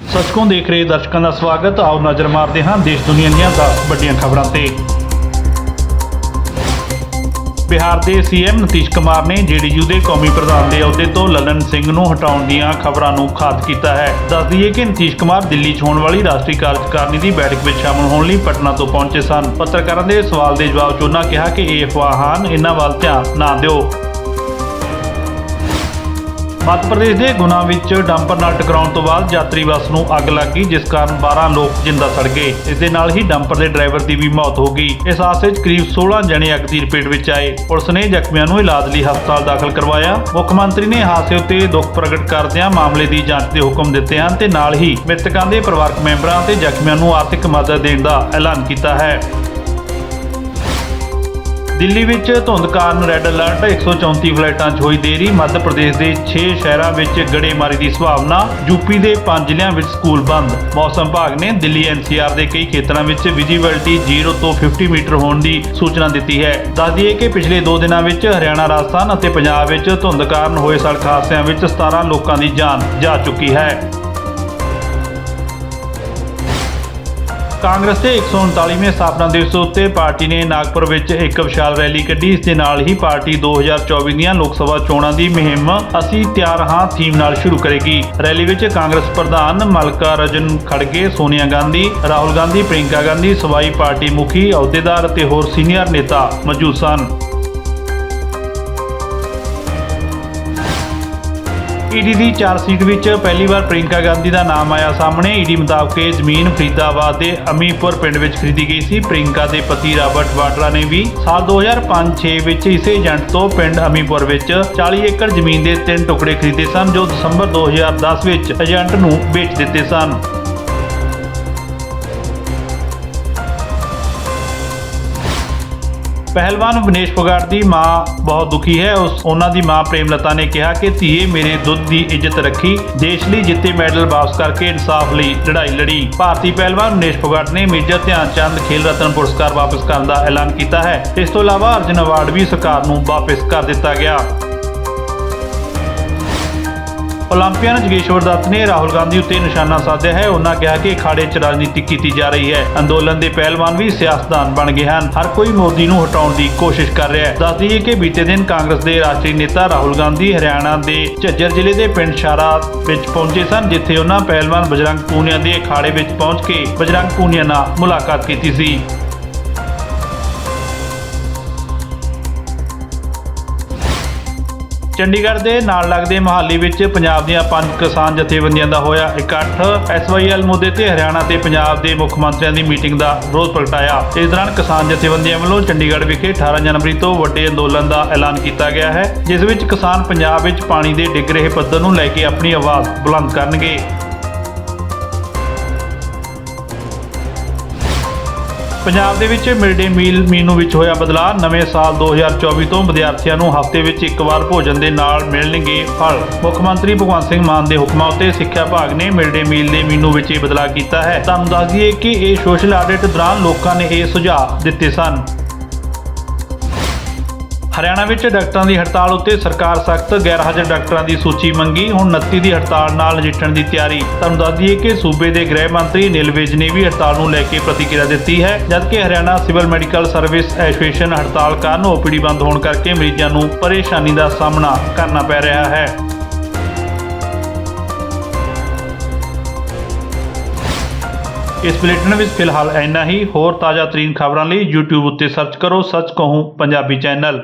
ਸਚਕੋਂ ਦੇਖ ਰਹੇ ਦਰਸ਼ਕਾਂ ਦਾ ਸਵਾਗਤ। ਆਓ ਨਜ਼ਰ ਮਾਰਦੇ ਹਾਂ ਦੇਸ਼ ਦੁਨੀਆ ਦੀਆਂ 10 ਵੱਡੀਆਂ ਖਬਰਾਂ ਤੇ। ਬਿਹਾਰ ਦੇ ਸੀਐਮ ਨਤੀਸ਼ ਕੁਮਾਰ ਨੇ ਜੇਡੀਯੂ ਦੇ ਕੌਮੀ ਪ੍ਰਧਾਨ ਦੇ ਅਹੁਦੇ ਤੋਂ ਲਲਨ ਸਿੰਘ ਨੂੰ ਹਟਾਉਣ ਦੀਆਂ ਖਬਰਾਂ ਨੂੰ ਖਾਤ ਕੀਤਾ ਹੈ। ਦੱਸ ਦਈਏ ਕਿ ਨਤੀਸ਼ ਕੁਮਾਰ ਦਿੱਲੀ 'ਚ ਹੋਣ ਵਾਲੀ ਰਾਸ਼ਟਰੀ ਕਾਰਜਕਾਰਨੀ ਦੀ ਬੈਠਕ ਵਿੱਚ ਸ਼ਾਮਲ ਹੋਣ ਲਈ ਪਟਨਾ ਤੋਂ ਪਹੁੰਚੇ ਸਨ। ਪੱਤਰਕਾਰਾਂ ਦੇ ਸਵਾਲ ਦੇ ਜਵਾਬ 'ਚ ਉਹਨਾਂ ਕਿਹਾ ਕਿ ਇਹ ਅਫਵਾਹਾਂ ਹਨ। ਇਹਨਾਂ ਵੱਲ ਧਿਆਨ ਨਾ ਦਿਓ। ਮੱਧ ਪ੍ਰਦੇਸ਼ ਦੇ ਗੁਨਾ ਵਿੱਚ ਡੰਪਰ ਨਾਲ ਟਕਰਾਉਣ ਤੋਂ ਬਾਅਦ ਯਾਤਰੀ ਬੱਸ ਨੂੰ ਅੱਗ ਲੱਗ ਗਈ, ਜਿਸ ਕਾਰਨ 12 ਲੋਕ ਜਿੰਦਾ ਸੜ ਗਏ। ਇਸ ਦੇ ਨਾਲ ਹੀ ਡੰਪਰ ਦੇ ਡਰਾਈਵਰ ਦੀ ਵੀ ਮੌਤ ਹੋ ਗਈ। ਇਸ ਹਾਦਸੇ 'ਚ ਕਰੀਬ 16 ਜਣੇ ਅੱਗ ਦੀ ਲਪੇਟ ਵਿੱਚ ਆਏ। ਪੁਲਿਸ ਨੇ ਜ਼ਖਮੀਆਂ ਨੂੰ ਇਲਾਜ ਲਈ ਹਸਪਤਾਲ ਦਾਖਲ ਕਰਵਾਇਆ। ਮੁੱਖ ਮੰਤਰੀ ਨੇ ਹਾਦਸੇ ਉੱਤੇ ਦੁੱਖ ਪ੍ਰਗਟ ਕਰਦਿਆਂ ਮਾਮਲੇ ਦੀ ਜਾਂਚ ਦੇ ਹੁਕਮ ਦਿੱਤੇ ਹਨ ਤੇ ਨਾਲ ਹੀ ਮ੍ਰਿਤਕਾਂ ਦੇ ਪਰਿਵਾਰਕ ਮੈਂਬਰਾਂ ਤੇ ਜ਼ਖਮੀਆਂ ਨੂੰ ਆਰਥਿਕ ਮਦਦ ਦੇਣ ਦਾ ਐਲਾਨ ਕੀਤਾ ਹੈ। ਦਿੱਲੀ ਵਿੱਚ ਧੁੰਦ ਕਾਰਨ ਰੈੱਡ ਅਲਰਟ 134 ਫਲਾਈਟਾਂ 'ਚ ਹੋਈ ਦੇਰੀ। ਮੱਧ ਪ੍ਰਦੇਸ਼ ਦੇ 6 ਸ਼ਹਿਰਾਂ ਵਿੱਚ ਗੜੇਮਾਰੀ ਦੀ ਸੰਭਾਵਨਾ। ਯੂਪੀ ਦੇ 5 ਜ਼ਿਲ੍ਹਿਆਂ ਵਿੱਚ ਸਕੂਲ ਬੰਦ। ਮੌਸਮ ਵਿਭਾਗ ਨੇ ਦਿੱਲੀ ਐਨਸੀਆਰ ਦੇ ਕਈ ਖੇਤਰਾਂ ਵਿੱਚ ਵਿਜੀਬਿਲਟੀ 0 ਤੋਂ 50 ਮੀਟਰ ਹੋਣ ਦੀ ਸੂਚਨਾ ਦਿੱਤੀ ਹੈ। ਦੱਸ ਦਈਏ ਕਿ ਪਿਛਲੇ 2 ਦਿਨਾਂ ਵਿੱਚ ਹਰਿਆਣਾ, ਰਾਜਸਥਾਨ ਅਤੇ ਪੰਜਾਬ ਵਿੱਚ ਧੁੰਦ ਕਾਰਨ ਹੋਏ ਸੜਕ ਹਾਦਸਿਆਂ ਵਿੱਚ 17 ਲੋਕਾਂ ਦੀ ਜਾਨ ਜਾ ਚੁੱਕੀ ਹੈ। ਕਾਂਗਰਸ ਦੇ 139ਵੇਂ ਸਥਾਪਨਾ ਦਿਵਸ ਉੱਤੇ ਪਾਰਟੀ ਨੇ ਨਾਗਪੁਰ ਵਿੱਚ ਇੱਕ ਵਿਸ਼ਾਲ ਰੈਲੀ ਕੱਢੀ। ਇਸ ਦੇ ਨਾਲ ਹੀ ਪਾਰਟੀ 2024 ਦੀਆਂ ਲੋਕ ਸਭਾ ਚੋਣਾਂ ਦੀ ਮੁਹਿੰਮ ਅਸੀਂ ਤਿਆਰ ਹਾਂ ਥੀਮ ਨਾਲ ਸ਼ੁਰੂ ਕਰੇਗੀ। ਰੈਲੀ ਵਿੱਚ ਕਾਂਗਰਸ ਪ੍ਰਧਾਨ ਮਲਕਾ ਰਜਨ ਖੜਗੇ, ਸੋਨੀਆ ਗਾਂਧੀ, ਰਾਹੁਲ ਗਾਂਧੀ ਪ੍ਰਿੰਕਾ ਗਾਂਧੀ, ਸਵਾਈ ਪਾਰਟੀ ਮੁਖੀ ਅਹੁਦੇਦਾਰ ਅਤੇ ਹੋਰ ਸੀਨੀਅਰ ਨੇਤਾ ਮੌਜੂਦ ਸਨ। ਈਡੀ ਦੀ ਚਾਰ ਸੀਟ ਵਿੱਚ ਪਹਿਲੀ ਵਾਰ ਪ੍ਰਿੰਕਾ ਗਾਂਧੀ ਦਾ ਨਾਮ ਆਇਆ ਸਾਹਮਣੇ। ਈਡੀ ਮੁਤਾਬਕ ਇਹ ਜ਼ਮੀਨ ਫਰੀਦਾਬਾਦ ਦੇ ਅਮੀਪੁਰ ਪਿੰਡ ਵਿੱਚ ਖਰੀਦੀ ਗਈ ਸੀ। ਪ੍ਰਿੰਕਾ ਦੇ ਪਤੀ ਰਾਬਰਟ ਵਾਡਰਾ ਨੇ ਵੀ ਸਾਲ 2005-6 ਵਿੱਚ ਇਸੇ ਏਜੰਟ ਤੋਂ ਪਿੰਡ ਅਮੀਪੁਰ ਵਿੱਚ 40 ਏਕੜ ਜ਼ਮੀਨ ਦੇ ਤਿੰਨ ਟੁਕੜੇ ਖਰੀਦੇ ਸਨ, ਜੋ ਦਸੰਬਰ 2010 ਵਿੱਚ ਏਜੰਟ ਨੂੰ ਵੇਚ ਦਿੱਤੇ ਸਨ। ਪਹਿਲਵਾਨ ਵਿਨੇਸ਼ ਫੋਗਾਟ ਦੀ ਮਾਂ ਬਹੁਤ ਦੁਖੀ ਹੈ। ਉਸ ਉਹਨਾਂ ਦੀ ਮਾਂ ਪ੍ਰੇਮਲਤਾ ਨੇ ਕਿਹਾ ਕਿ ਧੀਏ ਮੇਰੇ ਦੁੱਧ ਦੀ ਇੱਜ਼ਤ ਰੱਖੀ। ਦੇਸ਼ ਲਈ ਜਿੱਤੇ ਮੈਡਲ ਵਾਪਸ ਕਰਕੇ ਇਨਸਾਫ ਲਈ ਲੜਾਈ ਲੜੀ। ਭਾਰਤੀ ਪਹਿਲਵਾਨ ਵਿਨੇਸ਼ ਫੋਗਾਟ ਨੇ ਮੇਜਰ ਧਿਆਨ ਚੰਦ ਖੇਲ ਰਤਨ ਪੁਰਸਕਾਰ ਵਾਪਸ ਕਰਨ ਦਾ ਐਲਾਨ ਕੀਤਾ ਹੈ। ਇਸ ਤੋਂ ਇਲਾਵਾ ਅਰਜਨ ਅਵਾਰਡ ਵੀ ਸਰਕਾਰ ਨੂੰ ਵਾਪਸ ਕਰ ਦਿੱਤਾ ਗਿਆ। ਓਲੰਪੀਅਨ ਜਗੇਸ਼ਵਰ ਦੱਤ ਨੇ ਰਾਹੁਲ ਗਾਂਧੀ ਉੱਤੇ ਨਿਸ਼ਾਨਾ ਸਾਧਿਆ ਹੈ। ਉਹਨਾਂ ਕਿਹਾ ਕਿ ਅਖਾੜੇ 'ਚ ਰਾਜਨੀਤੀ ਕੀਤੀ ਜਾ ਰਹੀ ਹੈ। ਅੰਦੋਲਨ ਦੇ ਪਹਿਲਵਾਨ ਵੀ ਸਿਆਸਤਦਾਨ ਬਣ ਗਏ ਹਨ। ਹਰ ਕੋਈ ਮੋਦੀ ਨੂੰ ਹਟਾਉਣ ਦੀ ਕੋਸ਼ਿਸ਼ ਕਰ ਰਿਹਾ ਹੈ। ਦੱਸ ਦਈਏ ਕਿ ਬੀਤੇ ਦਿਨ ਕਾਂਗਰਸ ਦੇ ਰਾਸ਼ਟਰੀ ਨੇਤਾ ਰਾਹੁਲ ਗਾਂਧੀ ਹਰਿਆਣਾ ਦੇ ਝੱਜਰ ਜ਼ਿਲ੍ਹੇ ਦੇ ਪਿੰਡ ਸ਼ਾਰਾ ਵਿੱਚ ਪਹੁੰਚੇ ਸਨ, ਜਿੱਥੇ ਉਹਨਾਂ ਪਹਿਲਵਾਨ ਬਜਰੰਗ ਪੂਨੀਆ ਦੇ ਅਖਾੜੇ ਵਿੱਚ ਪਹੁੰਚ ਕੇ ਬਜਰੰਗ ਪੂਨੀਆ ਨਾਲ ਮੁਲਾਕਾਤ ਕੀਤੀ ਸੀ। ਚੰਡੀਗੜ੍ਹ ਦੇ ਨਾਲ ਲੱਗਦੇ ਮਹਾਲੀ ਵਿੱਚ ਪੰਜਾਬ ਦੀਆਂ ਪੰਜ ਕਿਸਾਨ ਜਥੇਬੰਦੀਆਂ ਦਾ ਹੋਇਆ ਇਕੱਠ। ਐਸਵਾਈਐਲ ਮੁੱਦੇ ਤੇ ਹਰਿਆਣਾ ਤੇ ਪੰਜਾਬ ਦੇ ਮੁੱਖ ਮੰਤਰੀਆਂ ਦੀ ਮੀਟਿੰਗ ਦਾ ਵਿਰੋਧ ਪ੍ਰਗਟਾਇਆ। ਇਸ ਦੌਰਾਨ ਕਿਸਾਨ ਜਥੇਬੰਦੀਆਂ ਵੱਲੋਂ ਚੰਡੀਗੜ੍ਹ ਵਿਖੇ 18 ਜਨਵਰੀ ਤੋਂ ਵੱਡੇ ਅੰਦੋਲਨ ਦਾ ਐਲਾਨ ਕੀਤਾ ਗਿਆ ਹੈ, ਜਿਸ ਵਿੱਚ ਕਿਸਾਨ ਪੰਜਾਬ ਵਿੱਚ ਪਾਣੀ ਦੇ ਡਿੱਗ ਰਹੇ ਪੱਧਰ ਨੂੰ ਲੈ ਕੇ ਆਪਣੀ ਆਵਾਜ਼ ਬੁਲੰਦ ਕਰਨਗੇ। ਪੰਜਾਬ ਦੇ ਵਿੱਚ ਮਿਡ ਡੇ ਮੀਲ ਮੀਨੂ ਵਿੱਚ ਹੋਇਆ ਬਦਲਾਅ। ਨਵੇਂ ਸਾਲ 2024 ਤੋਂ ਵਿਦਿਆਰਥੀਆਂ ਨੂੰ ਹਫ਼ਤੇ ਵਿੱਚ ਇੱਕ ਵਾਰ ਭੋਜਨ ਦੇ ਨਾਲ ਮਿਲਣਗੇ ਫਲ। ਮੁੱਖ ਮੰਤਰੀ ਭਗਵੰਤ ਸਿੰਘ ਮਾਨ ਦੇ ਹੁਕਮਾਂ ਉੱਤੇ ਸਿੱਖਿਆ ਵਿਭਾਗ ਨੇ ਮਿਡ ਡੇ ਮੀਲ ਦੇ ਮੀਨੂ ਵਿੱਚ ਇਹ ਬਦਲਾਅ ਕੀਤਾ ਹੈ। ਤੁਹਾਨੂੰ ਦੱਸ ਦਈਏ ਕਿ ਇਹ ਸੋਸ਼ਲ ਆਡਿਟ ਦੌਰਾਨ ਲੋਕਾਂ ਨੇ ਇਹ ਸੁਝਾਅ ਦਿੱਤੇ ਸਨ। ਹਰਿਆਣਾ ਵਿੱਚ ਡਾਕਟਰਾਂ ਦੀ ਹੜਤਾਲ ਉੱਤੇ ਸਰਕਾਰ ਸਖਤ ਗੈਰ ਹਾਜ਼ਰ ਡਾਕਟਰਾਂ ਦੀ ਸੂਚੀ ਮੰਗੀ। ਹੁਣ 29 ਦੀ ਹੜਤਾਲ ਨਾਲ ਨਜਿੱਠਣ ਦੀ ਤਿਆਰੀ। ਤੁਹਾਨੂੰ ਦੱਸ ਦਈਏ ਕਿ ਸੂਬੇ ਦੇ ਗ੍ਰਹਿ ਮੰਤਰੀ ਨਿਲ ਵਿਜ ਨੇ ਵੀ ਹੜਤਾਲ ਨੂੰ ਲੈ ਕੇ ਪ੍ਰਤੀਕਿਰਿਆ ਦਿੱਤੀ ਹੈ, ਜਦਕਿ Haryana civil medical service association ਹੜਤਾਲ ਕਾਰਨ ਓਪੀਡੀ ਬੰਦ ਹੋਣ ਕਰਕੇ ਮਰੀਜ਼ਾਂ ਨੂੰ ਪਰੇਸ਼ਾਨੀ ਦਾ ਸਾਹਮਣਾ ਕਰਨਾ ਪੈ ਰਿਹਾ ਹੈ। ਇਸ ਬੁਲੇਟਿਨ ਵਿੱਚ ਫਿਲਹਾਲ ਇੰਨਾ ਹੀ। ਹੋਰ ਤਾਜ਼ਾ ਤਰੀਨ ਖਬਰਾਂ ਲਈ YouTube ਉੱਤੇ ਸਰਚ ਕਰੋ ਸੱਚ ਕਹੂੰ ਪੰਜਾਬੀ ਚੈਨਲ।